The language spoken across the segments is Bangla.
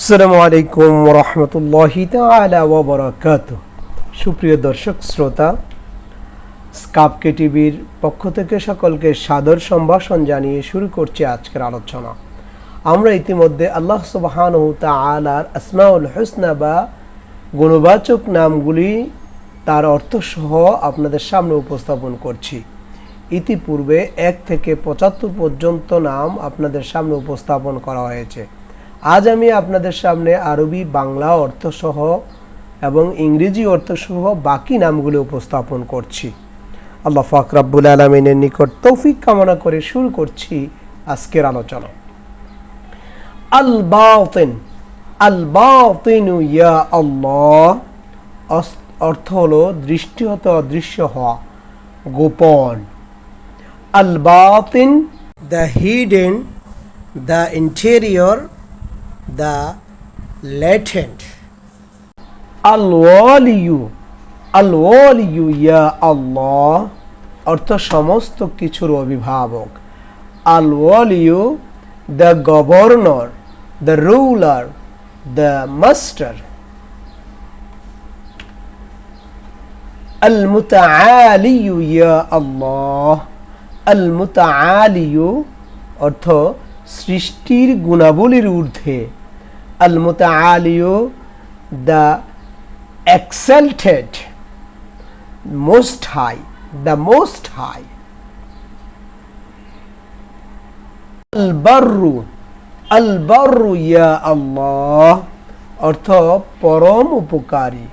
আসসালামু আলাইকুম রহমতুল্লাহি বারাকাতুহু। সুপ্রিয় দর্শক, শ্রোতা, স্কাপকে টিভির পক্ষ থেকে সকলকে সাদর সম্ভাষণ জানিয়ে শুরু করছি আজকের আলোচনা। আমরা ইতিমধ্যে আল্লাহ সুবহানাহু তাআলার আসমাউল হুসনা বা গুণবাচক নামগুলি তার অর্থসহ আপনাদের সামনে উপস্থাপন করছি। ইতিপূর্বে এক থেকে পঁচাত্তর পর্যন্ত নাম আপনাদের সামনে উপস্থাপন করা হয়েছে। আজ আমি আপনাদের সামনে আরবি, বাংলা অর্থসহ এবং ইংরেজি অর্থসহ বাকি নামগুলো উপস্থাপন করছি। আল্লাহ ফাক রাব্বুল আলমিনের নিকট তৌফিক কামনা করে শুরু করছি আজকের আলোচনা। আল বাতিন, আল বাতিনু ইয়া আল্লাহ অর্থ হলো দৃষ্টি হতে অদৃশ্য হওয়া, গোপন। আল Batin, the hidden, the interior the latent আল ওয়ালিয়ু আল ওয়ালিয়ু ইয়া আল্লাহ অর্থ সমস্ত কিছুর অভিভাবক। আল ওয়ালিয়ু the governor the ruler the master ইয়া আল্লাহ আল মুতাআলিয়ু অর্থ সৃষ্টির গুণাবলীর ঊর্ধ্বে। আল মুতাআলিয়ু the exalted most high, the most high. আলবারু আলবারু ইয়া আল্লাহ অর্থ পরম উপকারী,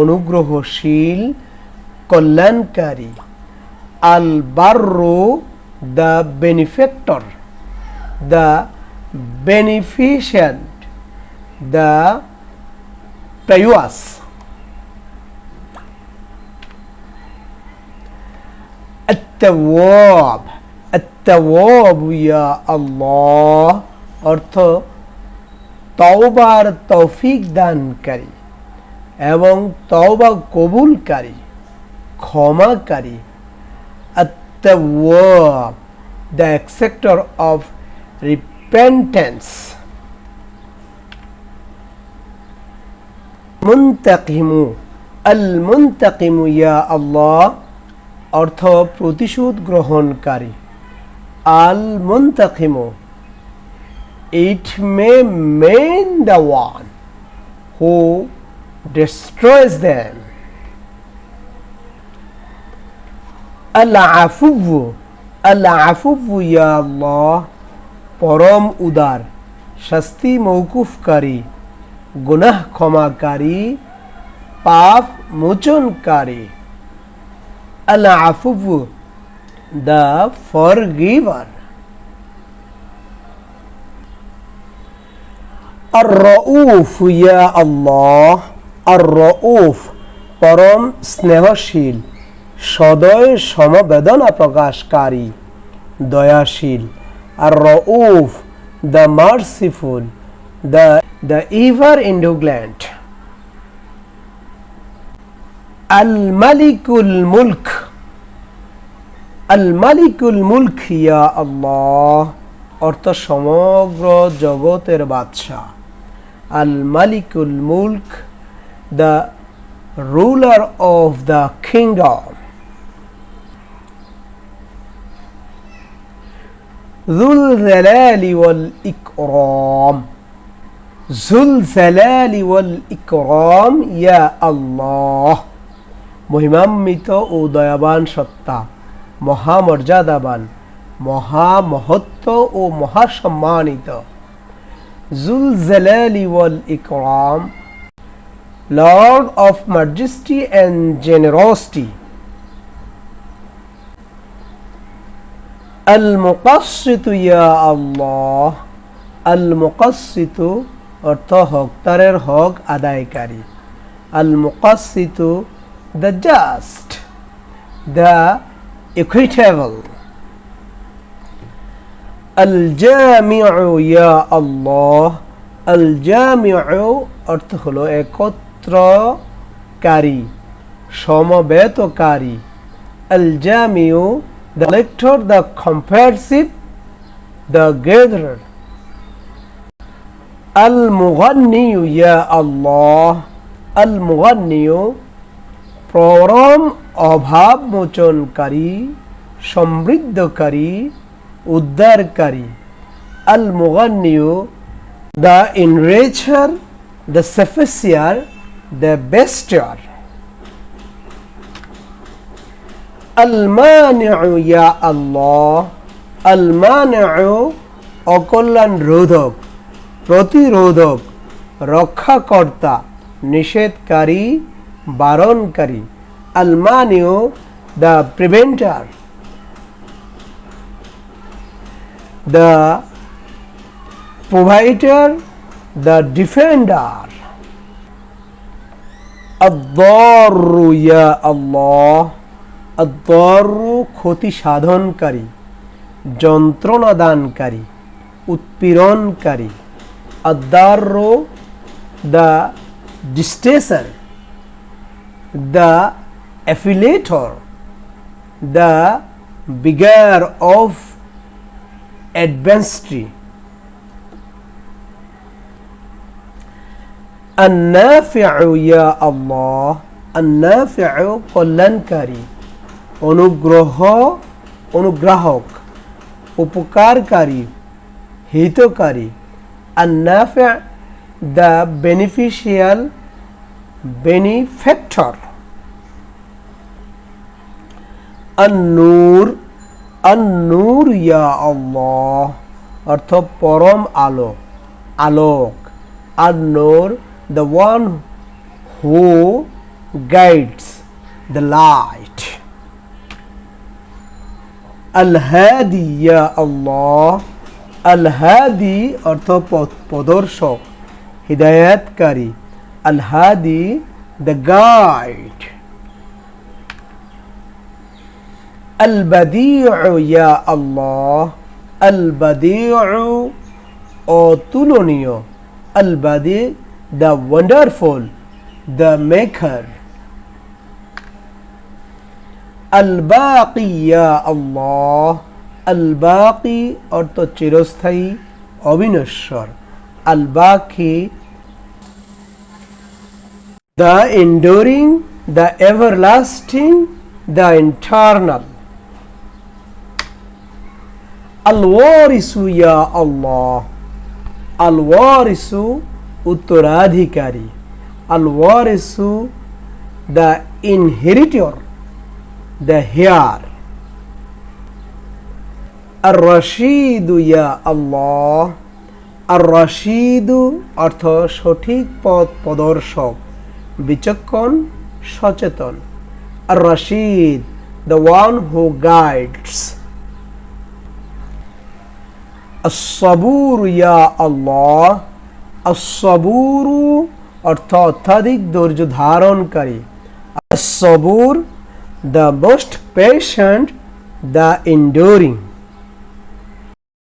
অনুগ্রহশীল, কল্যাণকারী। আলবারু the benefactor the beneficent the pious التواب التواب يا الله অর্থ তওবার তৌফিক দানকারী এবং তওবা কবুলকারী ক্ষমাকারী التواب the acceptor of repentance মুন্তাকিমু আল মুন্তাকিমু ইয়া আল্লাহ, অর্থ প্রতিশোধ গ্রহণকারী। আল মুন্তাকিমু it may men the one who destroys them আল আফুবু ইয়া আল্লাহ, পরম উদার, শাস্তি মৌকুফকারী গুনাহ ক্ষমাকারী, পাপ মোচনকারী। আল আফুফু দ্য ফর গিভার আর রউফ ইয়া আল্লাহ আর রউফ পরম স্নেহশীল, সদয় সমবেদনা প্রকাশকারী, দয়াশীল। আর Rauf the merciful the the ever indulgent al malikul mulk al malikul mulk ya allah অর্থ সমগ্র জগতের বাদশাহ আল মালিকুল মুলক the ruler of the kingdom ذو الجلال والإكرام joule জালালি ওয়াল ইকরাম, ইয়া আল্লাহ। মহিমান্বিত ও দয়াবান সত্তা, মহামর্যাদাবান, মহামহত্ব ও মহাসম্মানিত। জুল জালালি ওয়াল ইকরাম, lord of majesty and generosity. ইয়া আল্লাহ। আল মুকাসিত অর্থ হকদারের হক আদায়কারী। আল মুকাসিত দ্য জাস্ট দ্য ইকুইটেবল আল জামিউ আল অর্থ হলো একত্রকারী, সমবেতকারী। আল জামিউ the collector the comprehensive the gather আল মুগান্নিউ ইয়া আল্লাহ। আল মুগান্নিউ পরম অভাব মোচনকারী সমৃদ্ধকারী, উদ্ধারকারী। আল মুগান্নিউ the enricher, the sufficer, the bestower আলমানিউ ইয়া আল্লাহ। আলমানিউ অকল্যাণ রোধক প্রতিরোধক রক্ষাকর্তা নিষেধকারী বারণকারী আলমানিউ the preventer the provider the defender الضار يا الله الضار ক্ষতি সাধনকারী যন্ত্রণা দানকারী উৎপীড়নকারী الضار the distaser the affiliator the begar of adversity النافع يا الله النافع কল্যাণকারী অনুগ্রহ অনুগ্রাহক উপকারকারী হিতকারী and the beneficial benefactor. an-nur ya Allah অর্থ পরম আলো আলোক an-nur the one who guides the light. al-hadi ya Allah আল হাদি অর্থ প্রদর্শক হিদায়াতকারী আল হাদি দ্য গাইড আল ইয়া আল্লাহ আল অতুলনীয় আল বাদি দ্য ওয়ান্ডারফুল দ্য মেকার আল বাকি ইয়া আল্লাহ আলবাকি অর্থ চিরস্থায়ী, অবিনশ্বর। আলবাকি the enduring the everlasting the internal আলওয়ারিসু ইয়া আল্লাহ। আলওয়ারিসু উত্তরাধিকারী। আলওয়ারিসু দ্য ইনহেরিটর, দ্য হেয়ার। আর রশিদু ইয়া আল্লাহ আর রশিদু অর্থ সঠিক পথ প্রদর্শক বিচক্ষণ সচেতন আর রশিদ দ্য ওয়ান হু গাইডস الصبور ইয়া আল্লাহ الصبور অর্থ অত্যাধিক ধৈর্য ধারণকারী الصبور the most patient the enduring